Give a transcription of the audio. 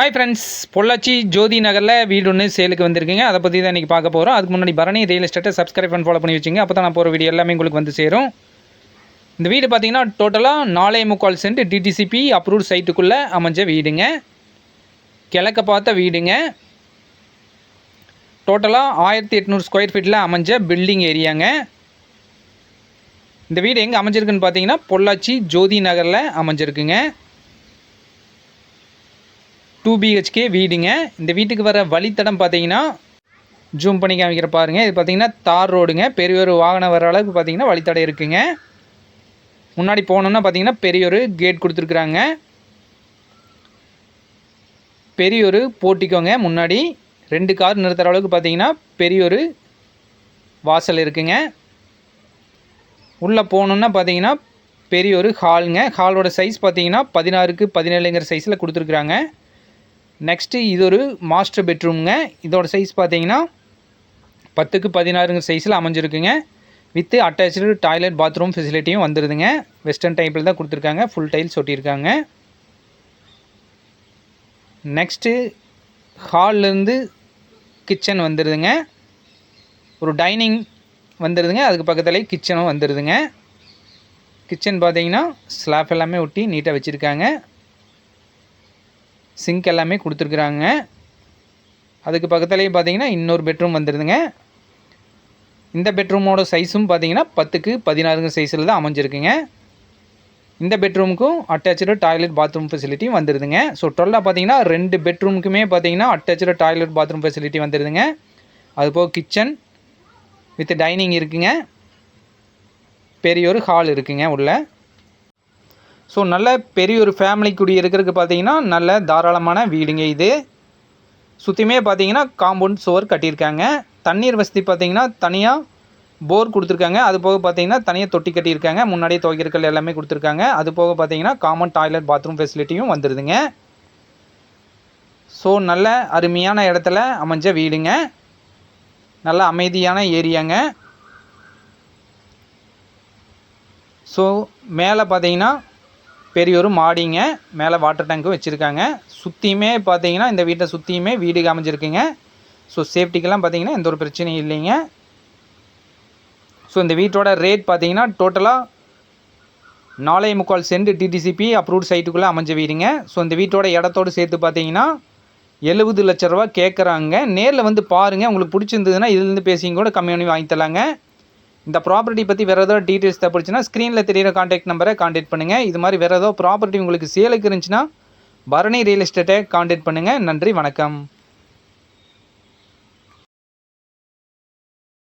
Hi friends Pollachi ஜோதி நகரில் வீடு ஒன்று சேலுக்கு வந்திருக்கீங்க. அதை பற்றி தான் இன்றைக்கி பார்க்க போகிறோம் அதுக்கு முன்னாடி பரணி ரியல் எஸ்டேட்டை சப்ஸ்கிரைப் பண்ணி ஃபாலோ பண்ணி வச்சுங்க. அப்போ தான் நான் போகிற வீடியோ எல்லாமே உங்களுக்கு வந்து சேரும். இந்த வீடு பார்த்தீங்கன்னா டோட்டலாக நாலே முக்கால் சென்ட் டிடிசிபி அப்ரூவ்ட் சைட்டுக்குள்ளே அமைஞ்ச வீடுங்க. கிழக்க பார்த்த வீடுங்க. டோட்டலாக ஆயிரத்தி எட்நூறு ஸ்கொயர் ஃபீட்டில் அமைஞ்ச பில்டிங் ஏரியாங்க இந்த வீடு எங்கே அமைஞ்சிருக்குன்னு பார்த்தீங்கன்னா பொள்ளாச்சி ஜோதி நகரில் அமைஞ்சிருக்குங்க. டூ பிஹெச்கே வீடுங்க. இந்த வீட்டுக்கு வர வழித்தடம் பார்த்தீங்கன்னா ஜூம் பண்ணி காமிக்கிற பாருங்கள் இது பார்த்தீங்கன்னா தார் ரோடுங்க. பெரிய ஒரு வாகனம் வர அளவுக்கு பார்த்தீங்கன்னா வழித்தடம் இருக்குங்க. முன்னாடி போனோம்னா பார்த்தீங்கன்னா பெரிய ஒரு கேட் கொடுத்துருக்குறாங்க. பெரிய ஒரு போட்டிக்கோங்க. முன்னாடி ரெண்டு கார் நிறுத்துற அளவுக்கு பார்த்தீங்கன்னா பெரிய ஒரு வாசல் இருக்குங்க. உள்ளே போகணுன்னா பார்த்தீங்கன்னா பெரிய ஒரு ஹாலுங்க ஹாலோட சைஸ் பார்த்தீங்கன்னா பதினாறுக்கு பதினேழுங்கிற சைஸில் கொடுத்துருக்குறாங்க. நெக்ஸ்ட்டு இது ஒரு மாஸ்டர் பெட்ரூம்ங்க இதோட சைஸ் பார்த்தீங்கன்னா பத்துக்கு பதினாறுங்க சைஸில் அமைஞ்சிருக்குங்க. வித்து அட்டாச்சு டாய்லெட் பாத்ரூம் ஃபெசிலிட்டியும் வந்துடுதுங்க வெஸ்டர்ன் டைப்பில் தான் கொடுத்துருக்காங்க. ஃபுல் டைல்ஸ் ஒட்டியிருக்காங்க. நெக்ஸ்ட்டு ஹால்லேருந்து கிச்சன் வந்துடுதுங்க ஒரு டைனிங் வந்துடுதுங்க அதுக்கு பக்கத்துலேயே கிச்சனும் வந்துடுதுங்க கிச்சன் பார்த்தீங்கன்னா ஸ்லாப் எல்லாமே ஒட்டி நீட்டாக வச்சுருக்காங்க. சிங்க் எல்லாமே கொடுத்துருக்குறாங்க. அதுக்கு பக்கத்துலேயே பார்த்தீங்கன்னா இன்னொரு பெட்ரூம் வந்துடுதுங்க இந்த பெட்ரூமோட சைஸும் பார்த்தீங்கன்னா பத்துக்கு பதினாறுங்க சைஸில் தான் அமைஞ்சிருக்குங்க. இந்த பெட்ரூமுக்கும் அட்டாச்சு டாய்லெட் பாத்ரூம் ஃபெசிலிட்டியும் வந்துடுதுங்க ஸோ டுவெல்லாக பார்த்தீங்கன்னா ரெண்டு பெட்ரூமுக்குமே பார்த்தீங்கன்னா அட்டாச்சு டாய்லெட் பாத்ரூம் ஃபெசிலிட்டி வந்துடுதுங்க அதுபோக கிச்சன் வித் டைனிங் இருக்குங்க. பெரிய ஒரு ஹால் இருக்குங்க உள்ளே. ஸோ நல்ல பெரிய ஒரு ஃபேமிலி குடி இருக்கிறதுக்கு பார்த்தீங்கன்னா நல்ல தாராளமான வீடுங்க இது. சுற்றியுமே பார்த்தீங்கன்னா காம்பவுண்ட் சுவர் கட்டியிருக்காங்க. தண்ணீர் வசதி பார்த்தீங்கன்னா தனியாக போர் கொடுத்துருக்காங்க. அது போக பார்த்தீங்கன்னா தனியாக தொட்டி கட்டியிருக்காங்க. முன்னாடியே துவைக்கிறக்கள் எல்லாமே கொடுத்துருக்காங்க. அது போக பார்த்தீங்கன்னா காமன் டாய்லெட் பாத்ரூம் ஃபெசிலிட்டியும் வந்துடுதுங்க ஸோ நல்ல அருமையான இடத்துல அமைஞ்ச வீடுங்க. நல்ல அமைதியான ஏரியாங்க. ஸோ மேலே பார்த்தீங்கன்னா பெரிய ஒரு மாடிங்க. மேலே வாட்டர் டேங்க்கும் வச்சுருக்காங்க. சுற்றியுமே பார்த்தீங்கன்னா இந்த வீட்டை சுற்றியுமே வீடு அமைஞ்சிருக்குங்க ஸோ சேஃப்டிக்கெல்லாம் பார்த்தீங்கன்னா எந்த ஒரு பிரச்சனையும் இல்லைங்க. ஸோ இந்த வீட்டோட ரேட் பார்த்தீங்கன்னா டோட்டலாக நாலே முக்கால் சென்ட் டிடிசிபி அப்ரூவ்ட் சைட்டுக்குள்ளே அமைஞ்ச வீடுங்க. ஸோ இந்த வீட்டோட இடத்தோடு சேர்த்து பார்த்தீங்கன்னா எழுபது லட்ச ரூபா கேட்குறாங்க நேரில் வந்து பாருங்கள் உங்களுக்கு பிடிச்சிருந்ததுன்னா இதுலேருந்து பேசிங்க கூட கம்மி பண்ணி வாங்கி தரலாங்க இந்த ப்ராப்பர்ட்டி பற்றி வேறு ஏதாவது டீட்டெயில்ஸ் தேவைப்படுச்சுன்னா ஸ்க்ரீனில் தெரியிற காண்டாக்ட் நம்பரை காண்டாக்ட் பண்ணுங்கள் இது மாதிரி வேறு ஏதோ ப்ராப்பர்ட்டி உங்களுக்கு சேலுக்கு இருந்துச்சுன்னா பரணி ரியல் எஸ்டேட்டை காண்டாக்ட் பண்ணுங்கள் நன்றி வணக்கம்.